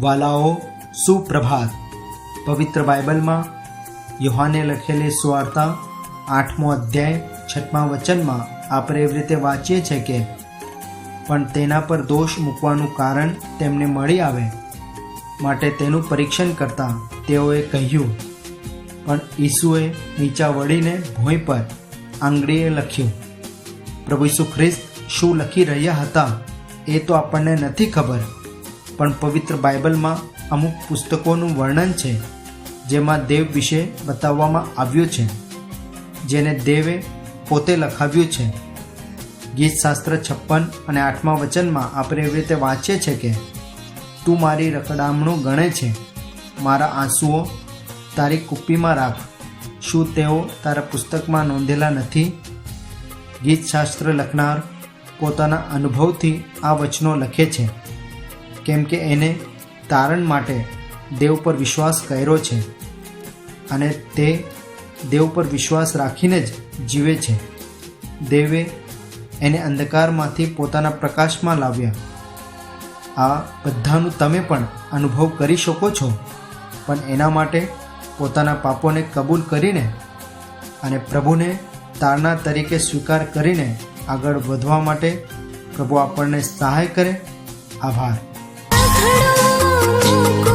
વાલાઓ, સુપ્રભાત. પવિત્ર બાઇબલમાં યુહાને લખેલી સુવાર્તા આઠમો અધ્યાય છઠમા વચનમાં આપણે એવી રીતે વાંચીએ છીએ કે, પણ તેના પર દોષ મૂકવાનું કારણ તેમને મળી આવે. માટે તેનું પરીક્ષણ કરતાં તેઓએ કહ્યું, પણ ઈસુએ નીચા વળીને ભોંય પર આંગળીએ લખ્યું. પ્રભુ ઈસુ ખ્રિસ્ત શું લખી રહ્યા હતા એ તો આપણને નથી ખબર. પણ પવિત્ર બાઇબલમાં અમુક પુસ્તકોનું વર્ણન છે, જેમાં દેવ વિશે બતાવવામાં આવ્યું છે, જેને દેવે પોતે લખાવ્યું છે. ગીતશાસ્ત્ર છપ્પન અને આઠમા વચનમાં આપણે એવી રીતે વાંચીએ છીએ કે, તું મારી રખડામણું ગણે છે. મારા આંસુઓ તારી કુપ્પીમાં રાખ. શું તેઓ તારા પુસ્તકમાં નોંધેલા નથી? ગીતશાસ્ત્ર લખનાર પોતાના અનુભવથી આ વચનો લખે છે. કેમ કે એને તારણ માટે દેવ પર વિશ્વાસ કર્યો છે અને તે દેવ પર વિશ્વાસ રાખીને જ જીવે છે. દેવે એને અંધકારમાંથી પોતાના પ્રકાશમાં લાવ્યા. આ બધાનું તમે પણ અનુભવ કરી શકો છો, પણ એના માટે પોતાના પાપોને કબૂલ કરીને અને પ્રભુને તારણા તરીકે સ્વીકાર કરીને આગળ વધવા માટે પ્રભુ આપણને સહાય કરે. આભાર. खड़ों को चरण